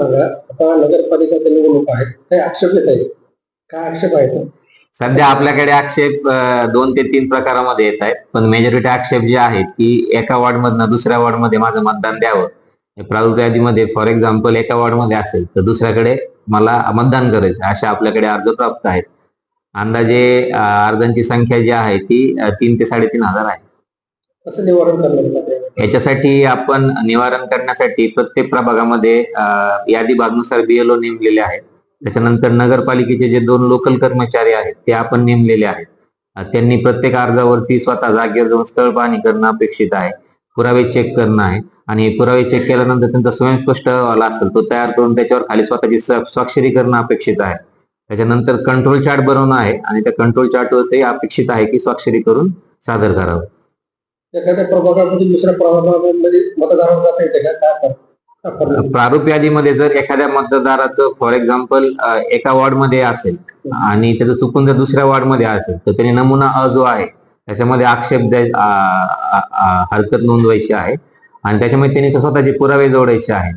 सांगा आता नगरपालिकाच्या निवडणूक आहेत काही आक्षेप येत आहेत काय आक्षेप आहेत सध्या आपल्याकडे आक्षेप दोन ते तीन प्रकारामध्ये येत आहेत. पण मेजॉरिटी आक्षेप जे आहेत की एका वॉर्डमधनं दुसऱ्या वॉर्डमध्ये माझं मतदान द्यावं. हे प्रारूप यादीमध्ये फॉर एक्झाम्पल एका वॉर्डमध्ये असेल तर दुसऱ्याकडे मला मतदान करायचं असे आपल्याकडे अर्ज प्राप्त आहेत. अंदाजे अर्जांची संख्या जी आहे ती तीन ते साडेतीन हजार आहे. असं निवारण करण्यात याच्यासाठी आपण निवारण करण्यासाठी प्रत्येक प्रभागामध्ये यादी भागनुसार बीएलओ नेमलेले आहेत. त्याच्यानंतर नगरपालिकेचे जे दोन लोकल कर्मचारी आहेत ते आपण नेमलेले आहेत. त्यांनी प्रत्येक अर्जावरती स्वतः जागेवर जाऊन स्थळ पाहणी करणं अपेक्षित आहे पुरावे चेक करणं आहे आणि पुरावे चेक केल्यानंतर त्यांचा स्वयंस्पष्ट अहवाल असेल तो तयार करून त्याच्यावर खाली स्वतःची स्वाक्षरी करणं अपेक्षित आहे. त्याच्यानंतर कंट्रोल चार्ट बनवणं आहे आणि त्या कंट्रोल चार्टवरती अपेक्षित आहे की स्वाक्षरी करून सादर करावं. एखाद्या प्रभागामध्ये दुसऱ्या प्रभागामध्ये मतदाराला जाता येते का काय करतात? प्रारूप यादीमध्ये जर एखाद्या मतदाराचं फॉर एक्झाम्पल एका वॉर्डमध्ये असेल आणि त्याचं चुकून जर दुसऱ्या वॉर्डमध्ये असेल तर त्याने नमुना अ जो आहे त्याच्यामध्ये आक्षेप द्याय हरकत नोंदवायची आहे. आणि त्याच्यामध्ये त्यांनी स्वतःचे पुरावे जोडायचे आहेत.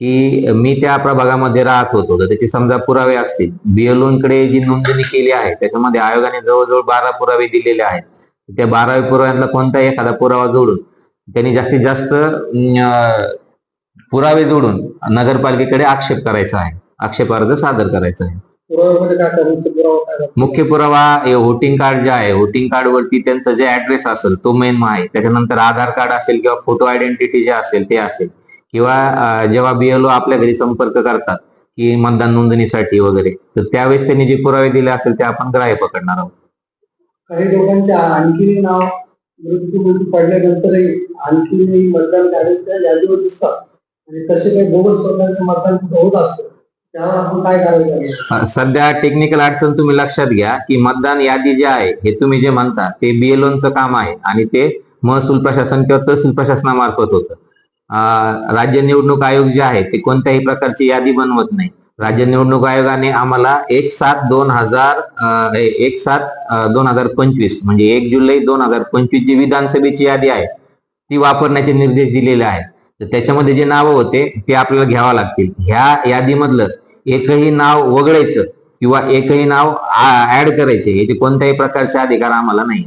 की मी त्या प्रभागामध्ये राहत होतो तर त्याचे समजा पुरावे असतील. बीएलओकडे जी नोंदणी केली आहे त्याच्यामध्ये आयोगाने जवळजवळ बारा पुरावे दिलेले आहेत. त्या बाराव्या पुराव्यातला कोणताही एखादा पुरावा जोडून त्यांनी जास्तीत जास्त पुरावे जोडून नगरपालिकेकडे आक्षेप करायचा आहे. आक्षेप अर्ज सादर करायचा आहे? मुख्य पुरावा हे वोटिंग कार्ड जे आहे वोटिंग कार्ड वरती त्यांचं जे ऍड्रेस असेल तो मेन आहे. त्याच्यानंतर आधार कार्ड असेल किंवा फोटो आयडेंटिटी जे असेल ते असेल. किंवा जेव्हा बीएलओ आपल्या घरी संपर्क करतात की मतदान नोंदणीसाठी वगैरे तर त्यावेळेस त्यांनी जे पुरावे दिले असेल ते आपण ग्राह्य पकडणार आहोत. काही लोकांचे आणखी नाव मृत्यू पडल्यानंतरही आणखी मतदान कार्याच्या यादीवर दिसतात आणि तसे काही बोगस प्रकारचे मतदान होत असतं काय सध्या टेक्निकल अडचण तुम्ही लक्षात घ्या की मतदान यादी जे आहे हे तुम्ही जे म्हणता ते बीएलओचं काम आहे आणि ते महसूल प्रशासन किंवा तहसील प्रशासनामार्फत होतं. राज्य निवडणूक आयोग जे आहे ते कोणत्याही प्रकारची यादी बनवत नाही. राज्य निवडणूक आयोगाने आम्हाला एक सात दोन हजार एक सात दोन हजार पंचवीस म्हणजे एक जुलै दोन हजार पंचवीस जी विधानसभेची यादी आहे ती वापरण्याचे निर्देश दिलेले आहेत. तर त्याच्यामध्ये जे नावं होते ते आपल्याला घ्यावं लागतील. ह्या यादीमधलं एकही नाव वगळायचं किंवा एकही नाव ऍड करायचे याचे कोणत्याही प्रकारचे अधिकार आम्हाला नाही